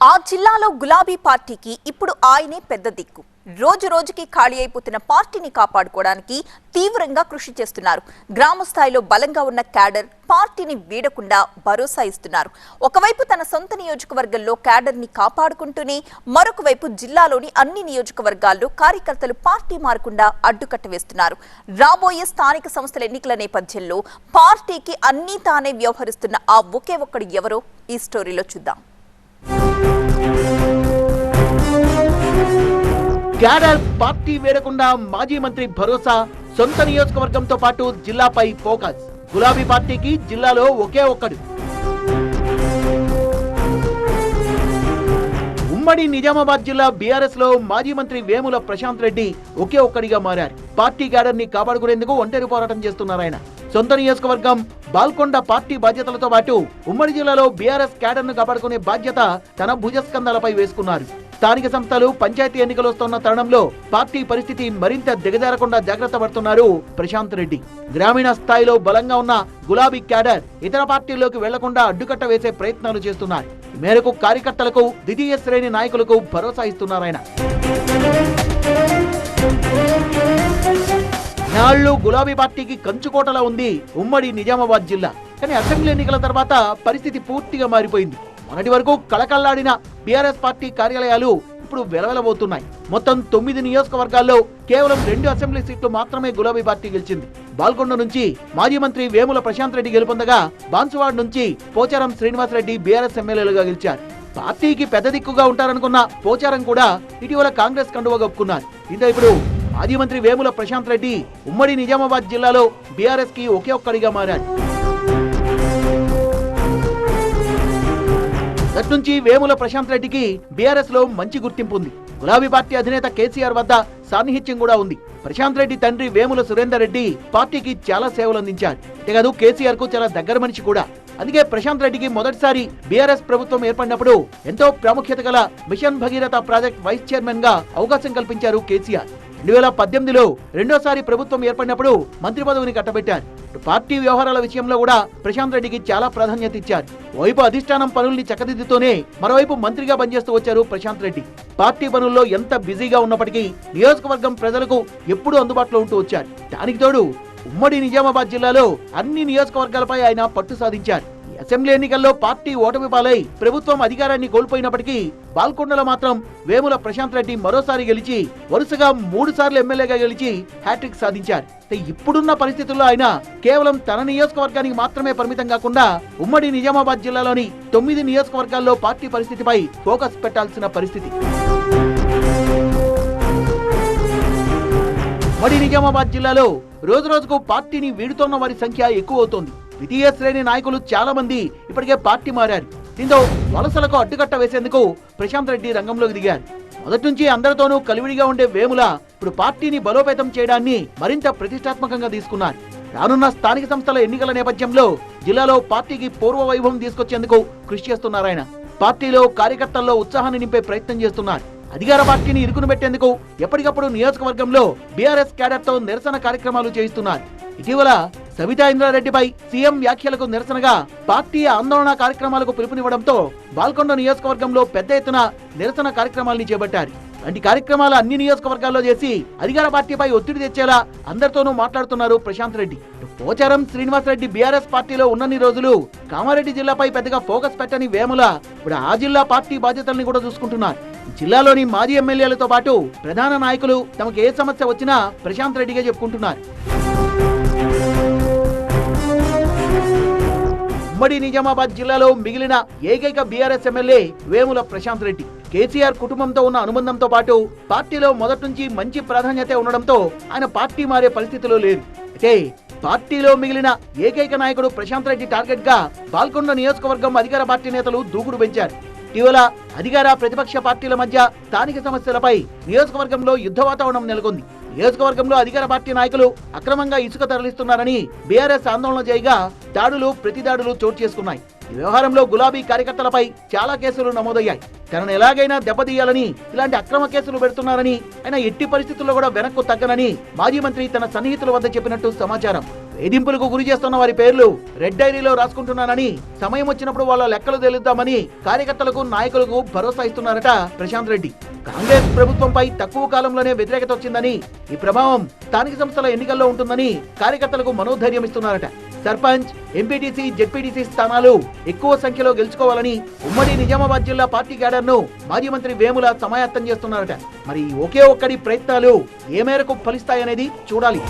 ఆ జిల్లాలో గులాబీ పార్టీకి ఇప్పుడు ఆయనే పెద్ద దిక్కు. రోజు రోజుకి ఖాళీ అయిపోతున్న పార్టీని కాపాడుకోవడానికి తీవ్రంగా కృషి చేస్తున్నారు. గ్రామ స్థాయిలో బలంగా ఉన్న క్యాడర్ పార్టీని వీడకుండా భరోసా ఇస్తున్నారు. ఒకవైపు తన సొంత నియోజకవర్గంలో క్యాడర్ని కాపాడుకుంటూనే మరొక వైపు జిల్లాలోని అన్ని నియోజకవర్గాల్లో కార్యకర్తలు పార్టీ మారకుండా అడ్డుకట్ట వేస్తున్నారు రాబోయే స్థానిక సంస్థల ఎన్నికల నేపథ్యంలో పార్టీకి అన్నీ తానే వ్యవహరిస్తున్న ఆ ఒకే ఒక్కడు ఎవరో ఈ స్టోరీలో చూద్దాం. క్యాడర్ పార్టీ వేడకుండా మాజీ మంత్రి భరోసా సొంత నియోజకవర్గంతో పాటు జిల్లాపై ఫోకస్. గులాబీ పార్టీకి జిల్లాలో ఒకే ఒక్కడు. ఉమ్మడి నిజామాబాద్ జిల్లా బీఆర్ఎస్లో మాజీ మంత్రి వేముల ప్రశాంత్ రెడ్డి ఒకే ఒక్కడిగా మారారు. పార్టీ క్యాడర్ని కాపాడుకునేందుకు ఒంటరి పోరాటం చేస్తున్నారు ఆయన సొంత నియోజకవర్గం బాల్కొండ పార్టీ బాధ్యతలతో పాటు ఉమ్మడి జిల్లాలో బీఆర్ఎస్ క్యాడర్ను కాపాడుకునే బాధ్యత తన భుజస్కంధాలపై వేసుకున్నారు. స్థానిక సంస్థలు పంచాయతీ ఎన్నికలు వస్తున్న తరుణంలో పార్టీ పరిస్థితి మరింత దిగజారకుండా జాగ్రత్త పడుతున్నారు ప్రశాంత్ రెడ్డి. గ్రామీణ స్థాయిలో బలంగా ఉన్న గులాబీ క్యాడర్ ఇతర పార్టీల్లోకి వెళ్ళకుండా అడ్డుకట్ట వేసే ప్రయత్నాలు చేస్తున్నారు. మేరకు కార్యకర్తలకు ద్వితీయ శ్రేణి నాయకులకు భరోసా ఇస్తున్నారాయన ఇన్నాళ్ళు నాళ్ళు గులాబీ పార్టీకి కంచుకోటలా ఉంది. ఉమ్మడి నిజామాబాద్ జిల్లా. కానీ అసెంబ్లీ ఎన్నికల తర్వాత పరిస్థితి పూర్తిగా మారిపోయింది. మొన్నటి వరకు కళకళ్ళాడిన బీఆర్ఎస్ పార్టీ కార్యాలయాలు ఇప్పుడు వెలవెలబోతున్నాయి. మొత్తం తొమ్మిది నియోజకవర్గాల్లో కేవలం రెండు అసెంబ్లీ సీట్లు మాత్రమే గులాబీ పార్టీ గెలిచింది. బాల్కొండ నుంచి మాజీ మంత్రి వేముల ప్రశాంత్ రెడ్డి గెలుపొందగా బాన్సువాడ్ నుంచి పోచారం శ్రీనివాస్ రెడ్డి బీఆర్ఎస్ ఎమ్మెల్యేలుగా గెలిచారు. పార్టీకి పెద్ద దిక్కుగా ఉంటారనుకున్న పోచారం కూడా ఇటీవల కాంగ్రెస్ కండువ కప్పుకున్నారు ఇంత ఇప్పుడు మాజీ మంత్రి వేముల ప్రశాంత్ రెడ్డి ఉమ్మడి నిజామాబాద్ జిల్లాలో బీఆర్ఎస్కి ఒకే ఒక్కడిగా మారాడు నుంచి వేముల ప్రశాంత్ రెడ్డికి బీఆర్ఎస్లో మంచి గుర్తింపు ఉంది. గులాబీ పార్టీ అధినేత కేసీఆర్ వద్ద సాన్నిహిత్యం కూడా ఉంది. ప్రశాంత్ రెడ్డి తండ్రి వేముల సురేందర్ రెడ్డి పార్టీకి చాలా సేవలు అందించారు. అంతేకాదు కేసీఆర్కు చాలా దగ్గర మనిషి కూడా. అందుకే ప్రశాంత్ రెడ్డికి మొదటిసారి బీఆర్ఎస్ ప్రభుత్వం ఏర్పడినప్పుడు ఎంతో ప్రాముఖ్యత గల మిషన్ భగీరథ ప్రాజెక్ట్ వైస్ చైర్మన్గా అవకాశం కల్పించారు కేసీఆర్. రెండు వేల పద్దెనిమిదిలో రెండోసారి ప్రభుత్వం ఏర్పడినప్పుడు మంత్రి పదవిని కట్టబెట్టారు. పార్టీ వ్యవహారాల విషయంలో కూడా ప్రశాంత్ రెడ్డికి చాలా ప్రాధాన్యత ఇచ్చారు. వైపు అధిష్టానం పనుల్ని చక్కదిద్దుతూనే మరోవైపు మంత్రిగా పనిచేస్తూ వచ్చారు ప్రశాంత్ రెడ్డి. పార్టీ పనుల్లో ఎంత బిజీగా ఉన్నప్పటికీ నియోజకవర్గం ప్రజలకు ఎప్పుడూ అందుబాటులో ఉంటూ వచ్చారు. దానికి తోడు ఉమ్మడి నిజామాబాద్ జిల్లాలో అన్ని నియోజకవర్గాలపై ఆయన పట్టు సాధించారు. అసెంబ్లీ ఎన్నికల్లో పార్టీ ఓటమి పాలై ప్రభుత్వం అధికారాన్ని కోల్పోయినప్పటికీ బాల్కొండలో మాత్రం వేముల ప్రశాంత్ రెడ్డి మరోసారి గెలిచి వరుసగా మూడు సార్లు ఎమ్మెల్యేగా గెలిచి హ్యాట్రిక్ సాధించారు. ఇప్పుడున్న పరిస్థితుల్లో ఆయన కేవలం తన నియోజకవర్గానికి మాత్రమే పరిమితం కాకుండా ఉమ్మడి నిజామాబాద్ జిల్లాలోని తొమ్మిది నియోజకవర్గాల్లో పార్టీ పరిస్థితిపై ఫోకస్ పెట్టాల్సిన పరిస్థితి. ఉమ్మడి నిజామాబాద్ జిల్లాలో రోజు రోజుకు పార్టీని వీడుతోన్న వారి సంఖ్య ఎక్కువ అవుతోంది. ద్వితీయ శ్రేణి నాయకులు చాలా మంది ఇప్పటికే పార్టీ మారారు. దీంతో వలసలకు అడ్డుకట్ట వేసేందుకు ప్రశాంత్ రెడ్డి రంగంలోకి దిగారు. మొదటి నుంచి అందరితోనూ కలివిడిగా ఉండే వేముల ఇప్పుడు పార్టీని బలోపేతం చేయడాన్ని మరింత ప్రతిష్టాత్మకంగా తీసుకున్నారు. రానున్న స్థానిక సంస్థల ఎన్నికల నేపథ్యంలో జిల్లాలో పార్టీకి పూర్వ వైభవం తీసుకొచ్చేందుకు కృషి చేస్తున్నారాయన పార్టీలో కార్యకర్తల్లో ఉత్సాహాన్ని నింపే ప్రయత్నం చేస్తున్నారు. అధికార పార్టీని ఇరుకును పెట్టేందుకు ఎప్పటికప్పుడు నియోజకవర్గంలో బీఆర్ఎస్ క్యాడర్తో నిరసన కార్యక్రమాలు చేయిస్తున్నారు. ఇటీవల సవితా ఇంద్రారెడ్డిపై సీఎం వ్యాఖ్యలకు నిరసనగా పార్టీ ఆందోళన కార్యక్రమాలకు పిలుపునివ్వడంతో బాల్కొండ నియోజకవర్గంలో పెద్ద ఎత్తున నిరసన కార్యక్రమాల్ని చేపట్టారు. వంటి కార్యక్రమాలు అన్ని నియోజకవర్గాల్లో చేసి అధికార పార్టీపై ఒత్తిడి తెచ్చేలా అందరితోనూ మాట్లాడుతున్నారు ప్రశాంత్ రెడ్డి. పోచారం శ్రీనివాస్ రెడ్డి బీఆర్ఎస్ పార్టీలో ఉన్నన్ని రోజులు కామారెడ్డి జిల్లాపై పెద్దగా ఫోకస్ పెట్టని వేముల ఇప్పుడు ఆ జిల్లా పార్టీ బాధ్యతల్ని కూడా చూసుకుంటున్నారు. జిల్లాలోని మాజీ ఎమ్మెల్యేలతో పాటు ప్రధాన నాయకులు తమకు ఏ సమస్య వచ్చినా ప్రశాంత్ రెడ్డిగా చెప్పుకుంటున్నారు. ఉమ్మడి నిజామాబాద్ జిల్లాలో మిగిలిన ఏకైక BRS MLA Vemula Prashant Reddy. KCR కుటుంబంతో ఉన్న అనుబంధంతో పాటు పార్టీలో మొదటి నుంచి మంచి ప్రాధాన్యత ఉండడంతో ఆయన పార్టీ మారే పరిస్థితిలో లేరు. అయితే పార్టీలో మిగిలిన ఏకైక నాయకుడు ప్రశాంత్ రెడ్డి టార్గెట్గా పాల్గొన్న నియోజకవర్గం అధికార పార్టీ నేతలు దూకుడు పెంచారు. ఇటీవల అధికార ప్రతిపక్ష పార్టీల మధ్య స్థానిక సమస్యలపై నియోజకవర్గంలో యుద్ధ వాతావరణం నెలకొంది. నియోజకవర్గంలో అధికార పార్టీ నాయకులు అక్రమంగా ఇసుక తరలిస్తున్నారని బీఆర్ఎస్ ఆందోళన చేయగా దాడులు ప్రతి దాడులు చోటు చేసుకున్నాయి. ఈ వ్యవహారంలో గులాబీ కార్యకర్తలపై చాలా కేసులు నమోదయ్యాయి. తనను ఎలాగైనా దెబ్బతీయాలని ఇలాంటి అక్రమ కేసులు పెడుతున్నారని ఆయన ఎట్టి పరిస్థితుల్లో కూడా వెనక్కు తగ్గనని మాజీ మంత్రి తన సన్నిహితుల వద్ద చెప్పినట్టు సమాచారం. వేధింపులకు గురి చేస్తున్న వారి పేర్లు రెడ్ డైరీలో రాసుకుంటున్నానని సమయం వచ్చినప్పుడు వాళ్ళ లెక్కలు తెలుద్దామని కార్యకర్తలకు నాయకులకు భరోసా ఇస్తున్నారట ప్రశాంత్ రెడ్డి. కాంగ్రెస్ ప్రభుత్వంపై తక్కువ కాలంలోనే వ్యతిరేకత వచ్చిందని ఈ ప్రభావం స్థానిక సంస్థల ఎన్నికల్లో ఉంటుందని కార్యకర్తలకు మనోధైర్యం ఇస్తున్నారట. సర్పంచ్ ఎంపీటీసీ జెడ్పీటీసీ స్థానాలు ఎక్కువ సంఖ్యలో గెలుచుకోవాలని ఉమ్మడి నిజామాబాద్ జిల్లా పార్టీ క్యాడర్ను మాజీ మంత్రి వేముల సమాయత్తం చేస్తున్నారట. మరి ఒకే ఒక్కడి ప్రయత్నాలు ఏ మేరకు ఫలిస్తాయనేది చూడాలి.